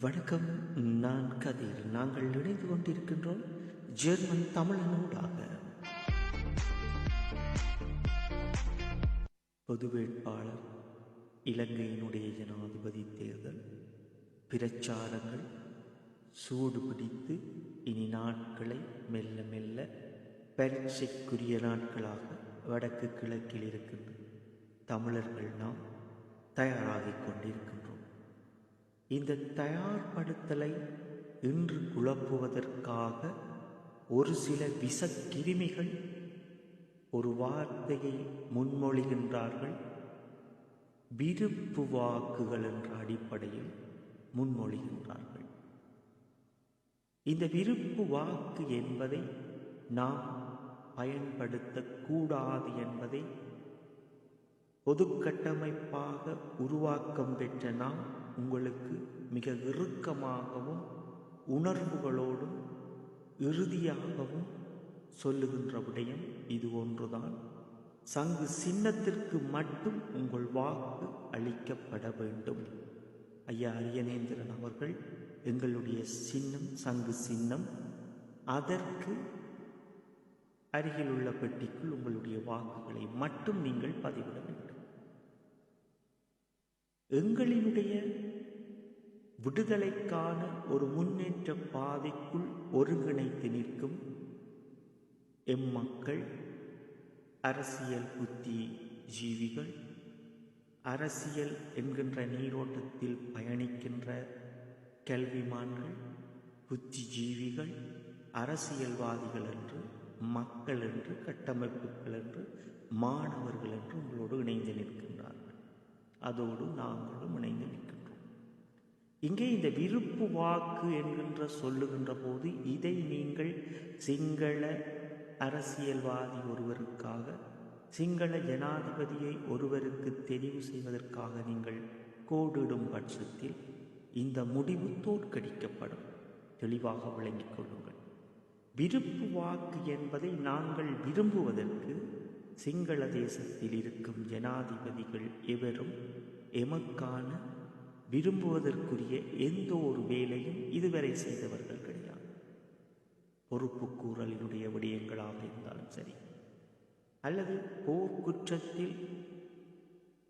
வணக்கம் நான் கதிர். நாங்கள் இணைந்து கொண்டிருக்கின்றோம் ஜெர்மன் தமிழனூடாக. பொது வேட்பாளர் இலங்கையினுடைய ஜனாதிபதி தேர்தல் பிரச்சாரங்கள் சூடு பிடித்து இனி நாட்களை மெல்ல மெல்ல பரீட்சைக்குரிய நாட்களாக வடக்கு கிழக்கில் இருக்கின்ற தமிழர்கள் நாம் தயாராகிக் கொண்டிருக்கின்றோம். இந்த தயார்படுத்தலை இன்று குழப்புவதற்காக ஒரு சில விசக்கிருமிகள் ஒரு வார்த்தையை முன்மொழிகின்றார்கள். விருப்பு வாக்குகள் என்ற அடிப்படையில் முன்மொழிகின்றார்கள். இந்த விருப்பு வாக்கு என்பதை நாம் பயன்படுத்தக்கூடாது என்பதை பொதுக்கட்டமைப்பாக உருவாக்கம் பெற்ற நாம் உங்களுக்கு மிக இறுக்கமாகவும் உணர்வுகளோடும் இறுதியாகவும் சொல்லுகின்ற விடயம் இது ஒன்றுதான். சங்கு சின்னத்திற்கு மட்டும் உங்கள் வாக்கு அளிக்கப்பட வேண்டும். ஐயா அரியநேந்திரன் அவர்கள் எங்களுடைய சின்னம் சங்கு சின்னம் அதற்கு அருகிலுள்ள பெட்டிக்குள் உங்களுடைய வாக்குகளை மட்டும் நீங்கள் பதிவிட வேண்டும். எங்களினுடைய விடுதலைக்கான ஒரு முன்னேற்ற பாதைக்குள் ஒருங்கிணைத்து நிற்கும் எம்மக்கள் அரசியல் புத்தி ஜீவிகள் அரசியல் என்கின்ற நீரோட்டத்தில் பயணிக்கின்ற கல்விமான்கள் புத்திஜீவிகள் அரசியல்வாதிகள் என்று மக்கள் என்று கட்டமைப்புகள் என்று மாணவர்கள் என்று உங்களோடு இணைந்து நிற்கின்றார்கள். அதோடு நாங்களும் இணைந்து நிற்கின்றோம். இங்கே இந்த விருப்பு வாக்கு என்கின்ற சொல்லுகின்ற போது இதை நீங்கள் சிங்கள அரசியல்வாதி ஒருவருக்காக சிங்கள ஜனாதிபதியை ஒருவருக்கு தெரிவு செய்வதற்காக நீங்கள் கோடிடும் பட்சத்தில் இந்த முடிவு தோற்கடிக்கப்படும். தெளிவாக விளங்கிக் கொள்ளுங்கள். விருப்பு வாக்கு என்பதை நாங்கள் விரும்புவதற்கு சிங்கள தேசத்தில் இருக்கும் ஜனாதிபதிகள் எவரும் எமக்கான விரும்புவதற்குரிய எந்த ஒரு வேலையும் இதுவரை செய்தவர்கள் கிடையாது. பொறுப்பு கூறலினுடைய விடயங்களாக இருந்தாலும் சரி. அல்லது போர்க்குற்றத்தில்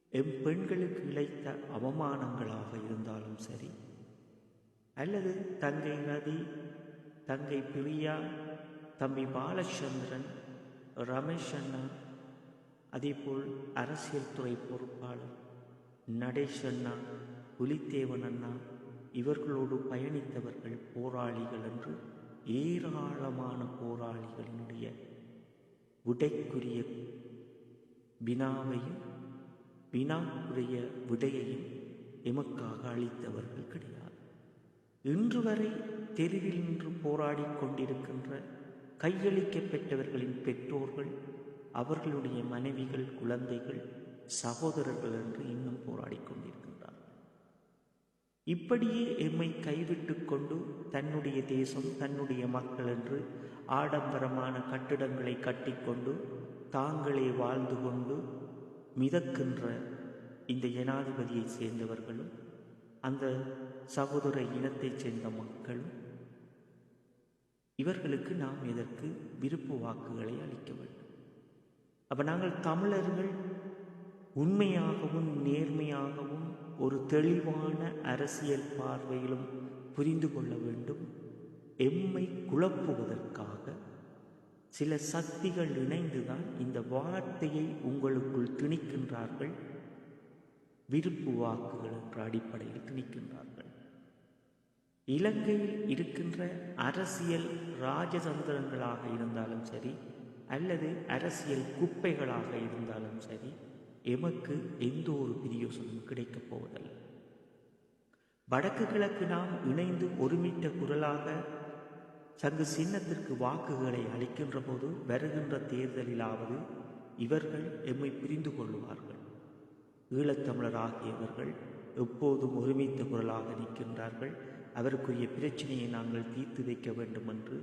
எம் பெண்களுக்கு இழைத்த அவமானங்களாக இருந்தாலும் சரி. அல்லது தங்கை நதி தங்கை பிரியா தம்பி பாலச்சந்திரன் ரமேஷ் அண்ணா அதேபோல் அரசியல் துறை பொறுப்பாளர் நடேஷ் அண்ணா புலித்தேவன் அண்ணா இவர்களோடு பயணித்தவர்கள் போராளிகள் என்று ஏராளமான போராளிகளினுடைய விடைக்குரிய வினாவையும் வினாக்குரிய விடையையும் எமக்காக அளித்தவர்கள் கிடையாது. இன்று வரை தெருவில் நின்று போராடி கொண்டிருக்கின்ற கையளிக்கப்பட்டவர்களின் பெற்றோர்கள் அவர்களுடைய மனைவிகள் குழந்தைகள் சகோதரர்கள் என்று இன்னும் போராடி கொண்டிருக்கின்றார் இப்படியே எம்மை கைவிட்டு கொண்டு தன்னுடைய தேசம் தன்னுடைய மக்கள் என்று ஆடம்பரமான கட்டிடங்களை கட்டிக்கொண்டு தாங்களே வாழ்ந்து கொண்டு மிதக்கின்ற இந்த ஜனாதிபதியை சேர்ந்தவர்களும் அந்த சகோதர இனத்தைச் சேர்ந்த மக்களும் இவர்களுக்கு நாம் இதற்கு விருப்பு வாக்குகளை அளிக்க வேண்டும்? அப்போ நாங்கள் தமிழர்கள் உண்மையாகவும் நேர்மையாகவும் ஒரு தெளிவான அரசியல் பார்வையிலும் புரிந்து கொள்ள வேண்டும். எம்மை குழப்புவதற்காக சில சக்திகள் இணைந்துதான் இந்த வார்த்தையை உங்களுக்குள் திணிக்கின்றார்கள். விருப்பு வாக்குகள் என்ற அடிப்படையில் திணிக்கின்றார்கள். இலங்கையில் இருக்கின்ற அரசியல் ராஜதந்திரங்களாக இருந்தாலும் சரி அல்லது அரசியல் குப்பைகளாக இருந்தாலும் சரி எமக்கு எந்த ஒரு பிரியோசனமும் கிடைக்கப் போவதில்லை. வடக்கு கிழக்கு நாம் இணைந்து ஒருமித்த குரலாக சங்கு சின்னத்திற்கு வாக்குகளை அளிக்கின்ற போது வருகின்ற தேர்தலிலாவது இவர்கள் எம்மை புரிந்து கொள்வார்கள் ஈழத்தமிழர் ஆகியவர்கள் எப்போதும் ஒருமித்த குரலாக நிற்கின்றார்கள். அவருக்குரிய பிரச்சனையை நாங்கள் தீர்த்து வைக்க வேண்டும் என்று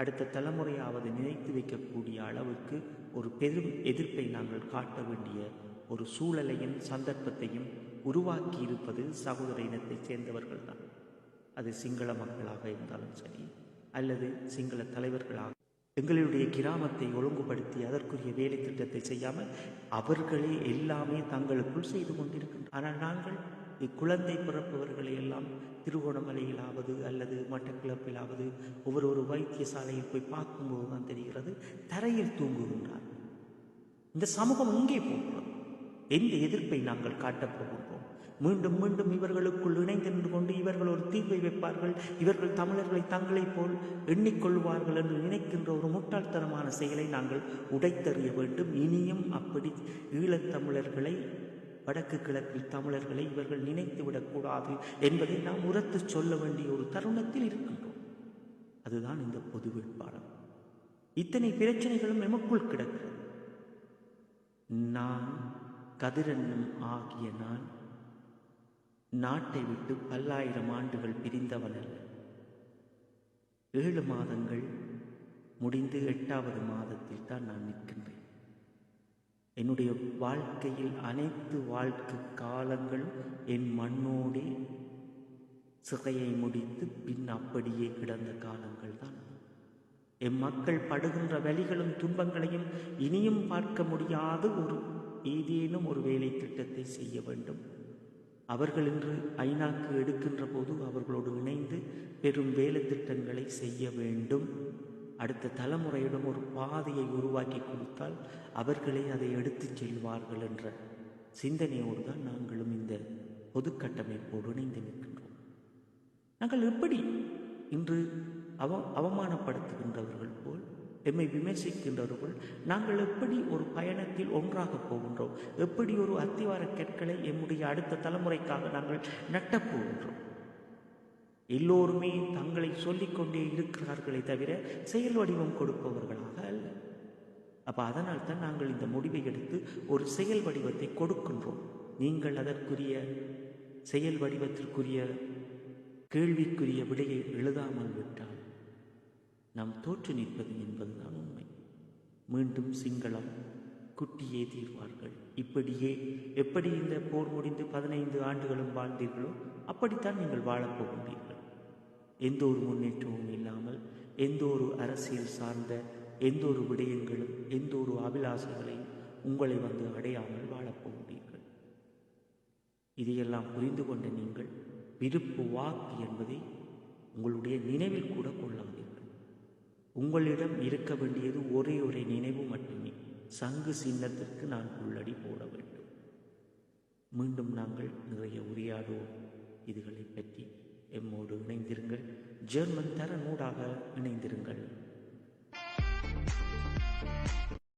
அடுத்த தலைமுறையாவது நினைத்து வைக்கக்கூடிய அளவுக்கு ஒரு பெரும் எதிர்ப்பை நாங்கள் காட்ட வேண்டிய ஒரு சூழலையும் சந்தர்ப்பத்தையும் உருவாக்கி இருப்பது சகோதர இனத்தைச் சேர்ந்தவர்கள்தான். அது சிங்கள மக்களாக இருந்தாலும் சரி அல்லது சிங்கள தலைவர்களாக எங்களுடைய கிராமத்தை ஒழுங்குபடுத்தி அதற்குரிய வேலை திட்டத்தை செய்யாமல் அவர்களே எல்லாமே தங்களுக்குள் செய்து கொண்டிருக்கின்றனர். ஆனால் நாங்கள் இக்குழந்தை பிறப்பவர்களை எல்லாம் திருகோணமலையிலாவது அல்லது மட்டக்கிழப்பிலாவது ஒவ்வொரு ஒரு வைத்தியசாலையில் போய் பார்க்கும்போது தான் தெரிகிறது தரையில் தூங்குகின்றார். இந்த சமூகம் எங்கே போகிறது? எந்த எதிர்ப்பை நாங்கள் காட்டப் போகின்றோம்? மீண்டும் மீண்டும் இவர்களுக்குள் இணைந்து நின்று கொண்டு இவர்கள் ஒரு தீர்வை வைப்பார்கள் இவர்கள் தமிழர்களை தங்களைப் போல் எண்ணிக்கொள்வார்கள் என்று நினைக்கின்ற ஒரு முட்டாள்தனமான செயலை நாங்கள் உடைத்தறிய வேண்டும். இனியும் அப்படி ஈழத்தமிழர்களை வடக்கு கிழக்கில் தமிழர்களை இவர்கள் நினைத்து விடக்கூடாது என்பதை நாம் உரத்து சொல்ல வேண்டிய ஒரு தருணத்தில் இருக்கின்றோம். அதுதான் இந்த பொது வேட்பாளர். இத்தனை பிரச்சனைகளும் எமக்குள் கிடக்கிறது. நான் கதிரன்னும் ஆகிய நான் நாட்டை விட்டு பல்லாயிரம் ஆண்டுகள் பிரிந்தவன் அல்ல. ஏழு மாதங்கள் முடிந்து எட்டாவது மாதத்தில் தான் நான் நிற்கின்றேன். என்னுடைய வாழ்க்கையில் அனைத்து வாழ்க்கை காலங்களும் என் மண்ணோடே சிகையை முடித்து பின் அப்படியே கிடந்த காலங்கள் தான் எம் மக்கள் படுகின்ற வழிகளும் துன்பங்களையும் இனியும் பார்க்க முடியாத ஒரு ஏதேனும் ஒரு வேலை திட்டத்தை செய்ய வேண்டும். அவர்கள் இன்று ஐநாக்கு எடுக்கின்ற போது அவர்களோடு இணைந்து பெரும் வேலை திட்டங்களை செய்ய வேண்டும். அடுத்த தலைமுறையிடம் ஒரு பாதையை உருவாக்கி கொடுத்தால் அவர்களே அதை எடுத்துச் செல்வார்கள் என்ற சிந்தனையோடு தான் நாங்களும் இந்த பொது கட்டமைப்போடு இணைந்து நிற்கின்றோம். நாங்கள் எப்படி இன்று அவ அவமானப்படுத்துகின்றவர்கள் போல் எம்மை விமர்சிக்கின்றவர்கள் நாங்கள் எப்படி ஒரு பயணத்தில் ஒன்றாக போகின்றோம்? எப்படி ஒரு அத்திவார கற்களை எம்முடைய அடுத்த தலைமுறைக்காக நாங்கள் நட்டப் போகின்றோம்? எல்லோருமே தங்களை சொல்லிக்கொண்டே இருக்கிறார்களே தவிர செயல் வடிவம் கொடுப்பவர்களாக அல்ல. அப்போ அதனால் தான் நாங்கள் இந்த முடிவை எடுத்து ஒரு செயல் வடிவத்தை கொடுக்கின்றோம். நீங்கள் அதற்குரிய செயல் வடிவத்திற்குரிய கேள்விக்குரிய விடையை எழுதாமல் விட்டால் நாம் தோற்று நிற்பது என்பதுதான் உண்மை. மீண்டும் சிங்களம் குட்டியே தீர்வார்கள். இப்படியே எப்படி இந்த போர் முடிந்து பதினைந்து ஆண்டுகளும் வாழ்ந்தீர்களோ அப்படித்தான் நீங்கள் வாழப்போகின்றீர்கள் எந்த ஒரு முன்னேற்றமும் இல்லாமல் எந்த ஒரு அரசியல் சார்ந்த எந்த ஒரு விடயங்களும் எந்த ஒரு அபிலாசங்களையும் உங்களை வந்து அடையாமல் வாழப்போகின்றீர்கள் இதையெல்லாம் புரிந்து கொண்ட நீங்கள் விருப்பு வாக்கு என்பதை உங்களுடைய நினைவில் கூட கொள்ளாதீர்கள். உங்களிடம் இருக்க வேண்டியது ஒரே ஒரே நினைவு மட்டுமே. சங்கு சின்னத்திற்கு நான் உள்ளடி போட வேண்டும். மீண்டும் நாங்கள் நிறைய உரையாடுவோம். இதுகளை பற்றி எம்மோடு இணைந்திருங்கள். ஜெர்மன் தர நூடாக இணைந்திருங்கள்.